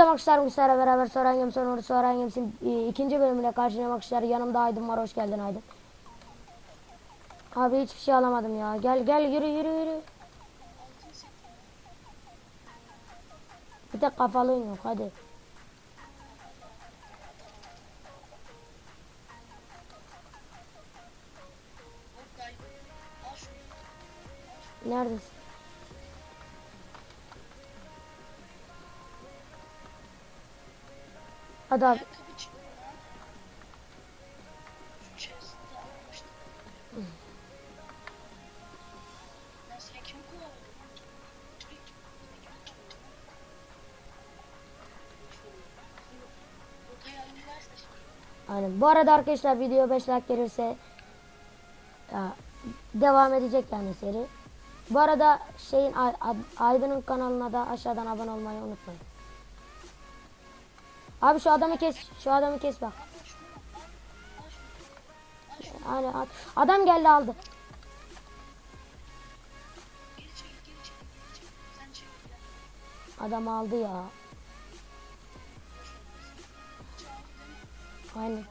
Hepinize bakışlar sefer beraber Soran Games Onur Soran Games'in e, ikinci bölümüyle karşına bakışlar. Yanımda Aydın var. Hoş geldin Aydın. Abi hiçbir şey alamadım ya. Gel gel yürü yürü yürü. Bir tek kafalığın yok hadi. Neredesin? Şimdi. Aynen. Bu arada arkadaşlar video 5 like gelirse ya, devam edecek yani seri. Bu arada şeyin Ay- Ay- Aydın'ın kanalına da aşağıdan abone olmayı unutmayın. Abi şu adamı kes. Şu adamı kes bak. Aynen. ad- Adam geldi aldı. Adam aldı ya. Aynen.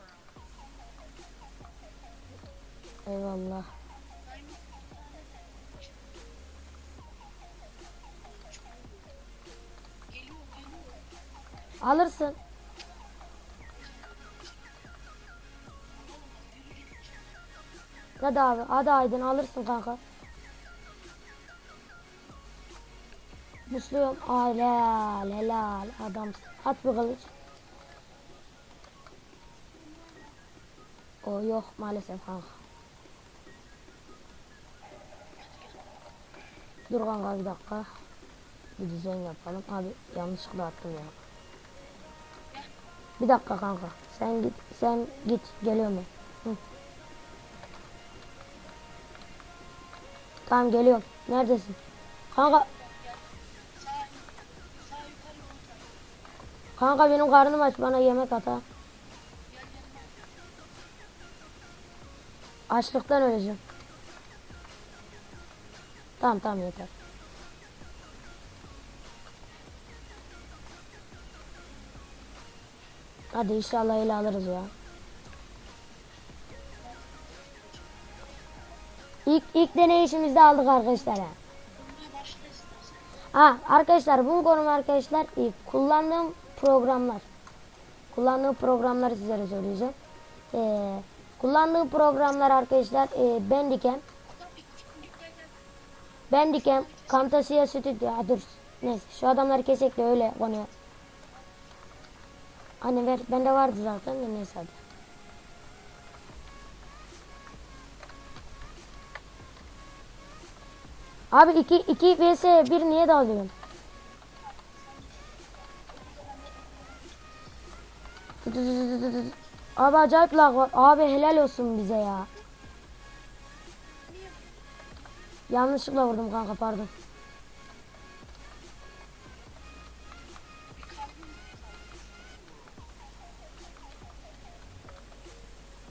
Eyvallah. Alırsın. Hadi abi. Hadi Aydın alırsın kanka. Musluyum. Ay helal helal adam. At bir kılıç. O yok maalesef kanka. Dur kanka bir dakika. Bir düzen yapalım. Abi yanlışlıkla attım ya. Bir dakika kanka. Sen git. Sen git. Geliyorum ben. Hı. Tamam geliyorum. Neredesin? Kanka. Kanka benim karnım aç. Bana yemek at ha. Açlıktan öleceğim. Tamam tamam yeter. Hadi inşallah ele alırız ya. İlk, ilk deneyişimizde aldık arkadaşlar. ha. Ha arkadaşlar bunu konum arkadaşlar e, kullandığım programlar. Kullandığım programları sizlere söyleyeceğim. E, kullandığım programlar arkadaşlar e, Bandicam. Bandicam, Camtasia Studio. Ha, dur neyse şu adamları kesek öyle konuya. Hani ver bende vardı zaten de neyse hadi. Abi 2 2 vs 1 niye dalıyorsun? Abi acayip lag var. Abi helal olsun bize ya. Yanlışlıkla vurdum kanka pardon.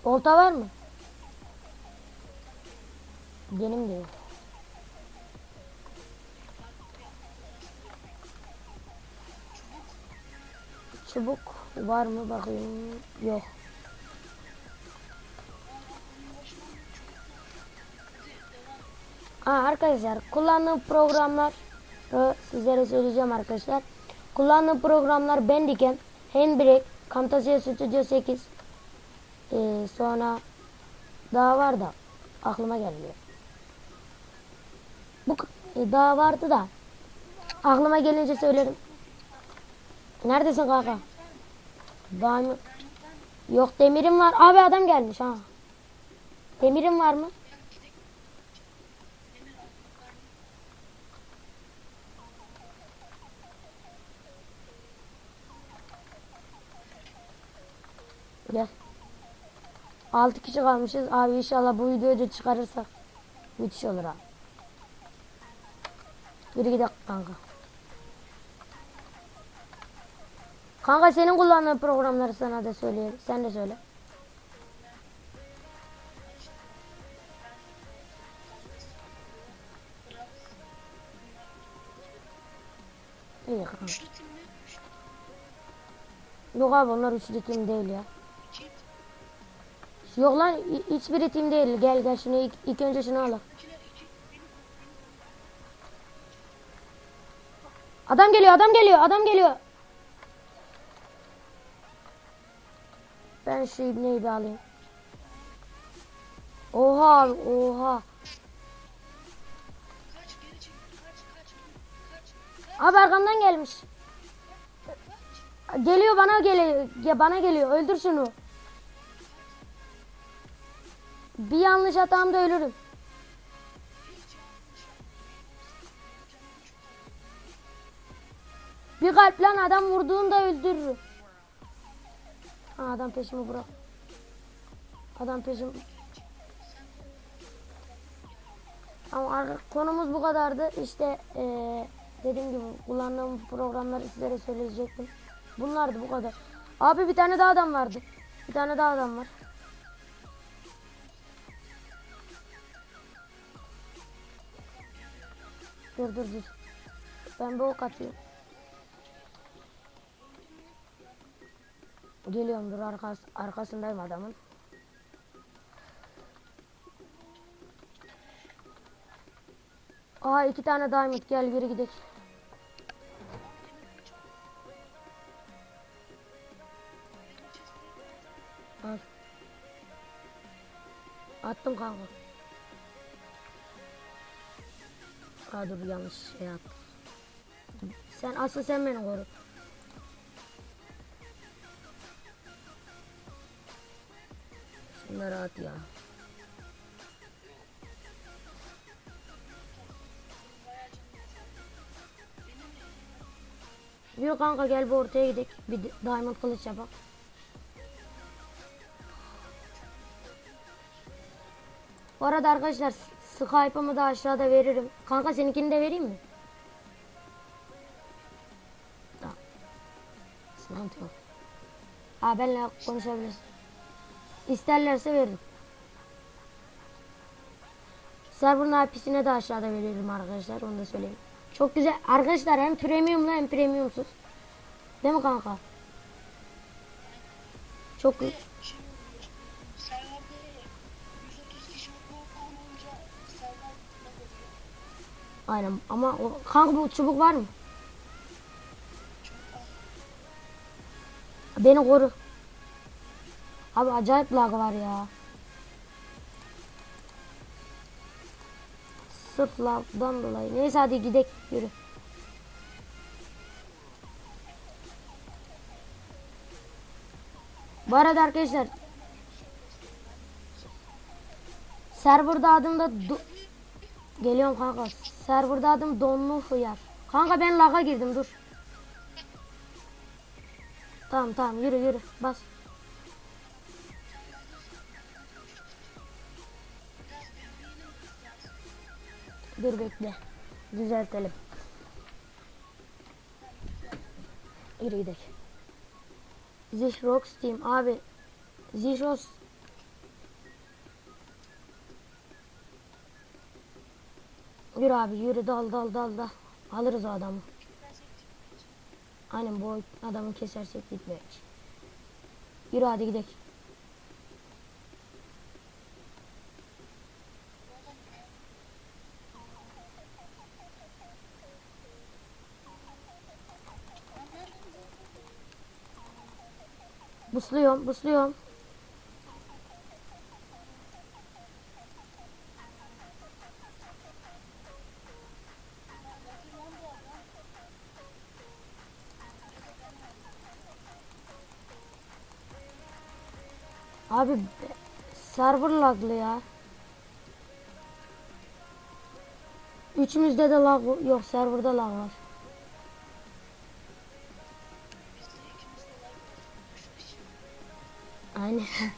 Olta var mı? Benim de yok. Çubuk var mı bakayım. Yok. Ha, arkadaşlar kullandığım programlar sizlere söyleyeceğim arkadaşlar. Kullandığım programlar Bandicam, Handbrake, Camtasia Studio 8 e, sonra daha var da aklıma gelmiyor. Bu e, daha vardı da aklıma gelince söylerim. Neredesin kanka? Diamond. Yok demirim var. Abi adam gelmiş ha. Demirim var mı? Gel. 6 kişi kalmışız. Abi inşallah bu videoyu da çıkarırsak müthiş olur abi. Yürü gidelim kanka. Kanka senin kullandığın programları sana da söyleyeyim. Sen de söyle. İyi kanka. Üçlü timle, üçlü Yok abi onlar üçlü tim değil ya. Yok lan hi- hiçbiri tim değil. Gel gel şunu ilk, ilk önce şunu al. Adam geliyor adam geliyor adam geliyor. Ben şu ibneyi bir alayım. Oha abi, oha. kaç geri. Abi arkamdan gelmiş. Geliyor bana geliyor. Ya bana geliyor. Öldür şunu. Bir yanlış hatamda ölürüm. Bir kalp lan adam vurduğunda öldürür. Ha adam peşimi bırak. Adam peşim. Ama konumuz bu kadardı. İşte eee, dediğim gibi kullandığım programları sizlere söyleyecektim. Bunlardı bu kadar. Abi bir tane daha adam vardı. Bir tane daha adam var. Dur dur dur. Ben bir ok atıyorum. Geliyorum dur arkas arkasındayım adamın. Aa iki tane diamond gel yürü gidelim. Al. Attım kanka. Aa dur yanlış şey yaptım. Sen asıl sen beni koru. Şunları at ya. Yürü kanka gel bir ortaya gidelim. Bir diamond kılıç yapalım. Bu arada arkadaşlar Skype'ımı da aşağıda veririm. Kanka seninkini de vereyim mi? Tamam. Sıkıntı yok. Ha benimle konuşabilirsin. İsterlerse veririm. Server'ın IP'sine de aşağıda veririm arkadaşlar. Onu da söyleyeyim. Çok güzel. Arkadaşlar hem premiumlu hem premiumsuz. Değil mi kanka? Çok şey oluyor. Serverde 130 kişi falan olunca server lag oluyor. Aynen ama o, kanka bu çubuk var mı? Beni koru. Abi acayip lag var ya. Sırf lagdan dolayı. Neyse hadi gidelim yürü. Bu arada arkadaşlar serverda adım da Geliyorum kanka. Serverda adım Donlu Hıyar. Kanka ben laga girdim dur. Tamam tamam yürü yürü bas. Dur bekle. Düzeltelim. Yürü gidelim. Zihrox Team abi. Zihrox Yürü abi yürü dal dal dal da. Alırız o adamı. Aynen bu adamı kesersek gitmek. Yürü hadi gidelim. Busluyorum, busluyorum. Abi server laglı ya. Üçümüzde de lag yok, serverda lag var. Aynı anda.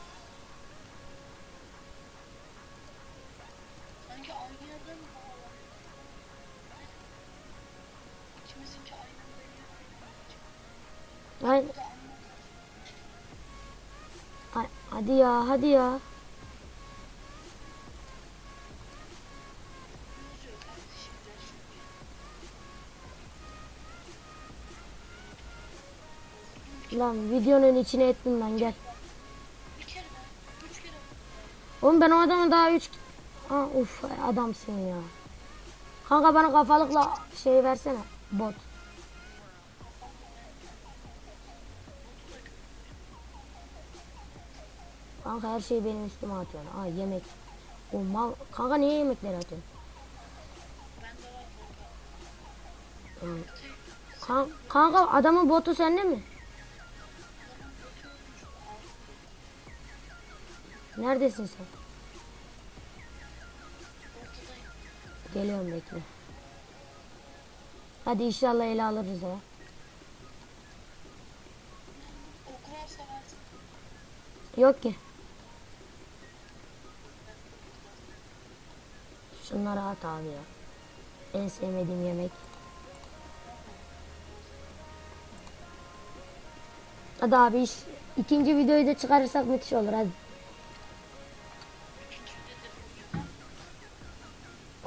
Ay- Hadi ya, hadi ya. Lan videonun içine ettim lan gel. Oğlum ben o adamı daha üç... Ha, uf adamsın ya. Kanka bana kafalıkla şey versene. Bot. Kanka her şeyi benim üstüme atıyorsun. Aa yemek. O mal. Kanka niye yemekleri atıyorsun? Kanka adamın botu sende mi? Neredesin sen? Geliyorum bekle. Hadi inşallah ele alırız versin. Yok ki. Şunları at abi ya. En sevmediğim yemek. Hadi abi ikinci videoyu da çıkarırsak müthiş olur hadi.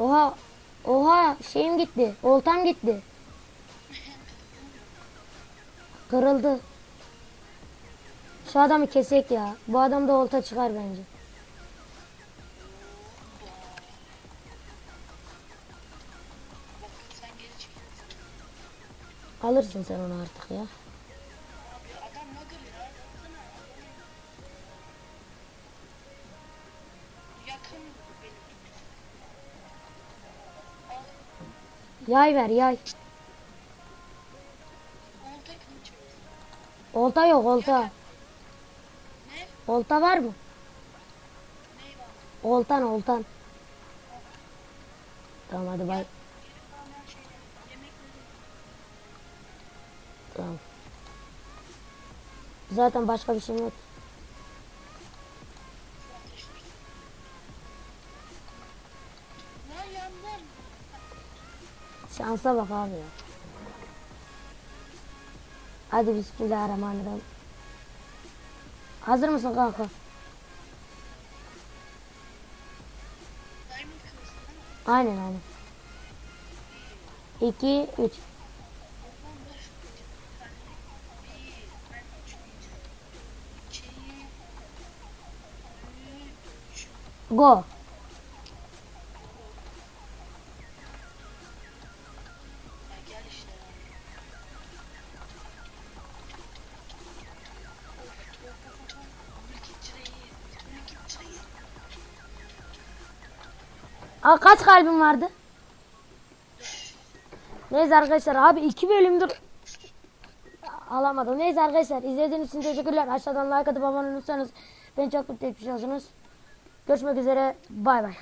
Oha. Oha şeyim gitti. Oltam gitti. Kırıldı. Şu adamı kesek ya. Bu adam da olta çıkar bence. Alırsın sen onu artık ya. Yay ver yay. Olta yok olta. Olta var mı? Oltan oltan. Tamam hadi bay. Tamam. Zaten başka bir şey yok. Şansa bak abi ya. Hadi bismillahirrahmanirrahim. Hazır mısın kanka? Aynen aynen. 2 3 Oğlum Aa, kaç kalbim vardı? Neyse arkadaşlar abi iki bölümdür alamadım. Neyse arkadaşlar izlediğiniz için teşekkürler. Aşağıdan like atıp abone olursanız beni çok mutlu etmiş olursunuz. Görüşmek üzere. Bay bay.